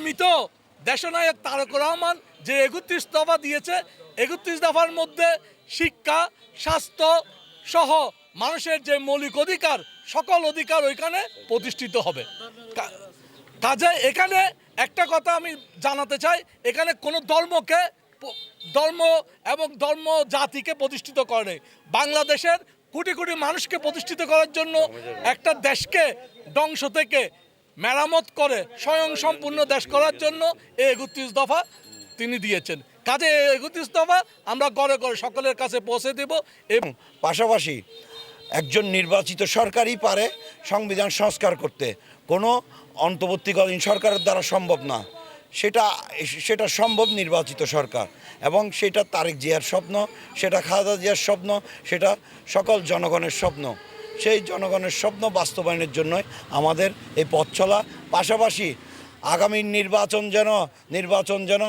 আগামীতেও দেশনায়ক তারক রহমান যে একত্রিশ দফা দিয়েছে, একত্রিশ দফার মধ্যে শিক্ষা, স্বাস্থ্য সহ মানুষের যে মৌলিক অধিকার, সকল অধিকার ওইখানে প্রতিষ্ঠিত হবে। কাজে এখানে একটা কথা আমি জানাতে চাই, এখানে কোনো ধর্মকে ধর্ম এবং ধর্ম জাতিকে প্রতিষ্ঠিত করে বাংলাদেশের কোটি কোটি মানুষকে প্রতিষ্ঠিত করার জন্য একটা দেশকে ধ্বংস থেকে মেরামত করে স্বয়ং সম্পূর্ণ দেশ করার জন্য এই একত্রিশ দফা তিনি দিয়েছেন। কাজে একত্রিশ দফা আমরা ঘরে ঘরে সকলের কাছে পৌঁছে দেব এবং পাশাপাশি একজন নির্বাচিত সরকারই পারে সংবিধান সংস্কার করতে। কোনো অন্তর্বর্তীকালীন সরকারের দ্বারা সম্ভব না। সেটা সেটা সম্ভব নির্বাচিত সরকার এবং সেটা তারেক জিয়ার স্বপ্ন, সেটা খালেদা জিয়ার স্বপ্ন, সেটা সকল জনগণের স্বপ্ন। সেই জনগণের স্বপ্ন বাস্তবায়নের জন্যই আমাদের এই পথ চলা। পাশাপাশি আগামী নির্বাচন যেন নির্বাচন যেন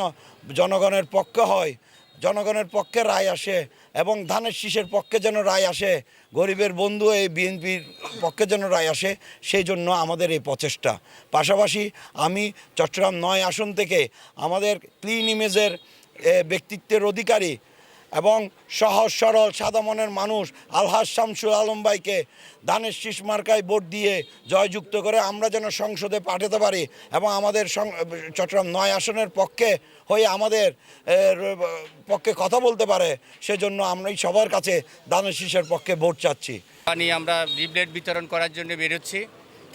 জনগণের পক্ষে হয়, জনগণের পক্ষে রায় আসে এবং ধানের শীষের পক্ষে যেন রায় আসে, গরিবের বন্ধু এই বিএনপির পক্ষে যেন রায় আসে, সেই জন্য আমাদের এই প্রচেষ্টা। পাশাপাশি আমি চট্টগ্রাম নয় আসন থেকে আমাদের ক্লিন ইমেজের ব্যক্তিত্বের অধিকারী এবং সহজ সরল সাদা মনের মানুষ আলহাজ শামসুল আলম ভাইকে ধানের শীষ মার্কায় ভোট দিয়ে জয়যুক্ত করে আমরা যেন সংসদে পাঠাতে পারি এবং আমাদের চট্টগ্রাম নয় আসনের পক্ষে হয়ে আমাদের পক্ষে কথা বলতে পারে, সেজন্য আমরাই সবার কাছে ধানের শীষের পক্ষে ভোট চাচ্ছি। আমরা বিতরণ করার জন্য বেরোচ্ছি।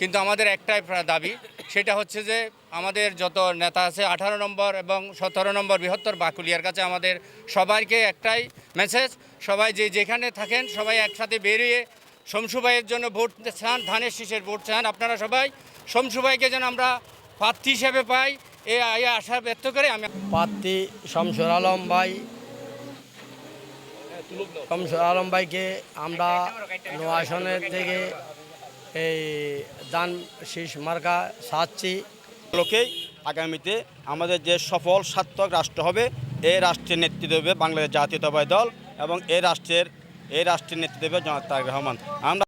কিন্তু আমাদের একটাই দাবি, সেটা হচ্ছে যে আমাদের যত নেতা আছে, আঠারো নম্বর এবং সতেরো নম্বর বৃহত্তর বাকুলিয়ার কাছে আমাদের সবাইকে একটাই মেসেজ সবাই যে যেখানে থাকেন সবাই একসাথে বেরিয়ে শমসুভাইয়ের জন্য ভোট চান, ধানের শীষের ভোট চান। আপনারা সবাই শমসুভাইকে যেন আমরা প্রার্থী হিসেবে পাই, এ আশা ব্যক্ত করে আমি প্রার্থী শামসুর আলম ভাই। শামসুর আলম ভাইকে আমরা নো আসনের থেকে এই দান শীষ মার্কা সাচ্ছি। লোকেই আগামীতে আমাদের যে সফল সার্থক রাষ্ট্র হবে এই রাষ্ট্রের নেতৃত্ব দেবে বাংলাদেশ জাতীয়তাবাদী দল এবং এই রাষ্ট্রের এই রাষ্ট্রের নেতৃত্ব দেবে জনাব তারেক রহমান। আমরা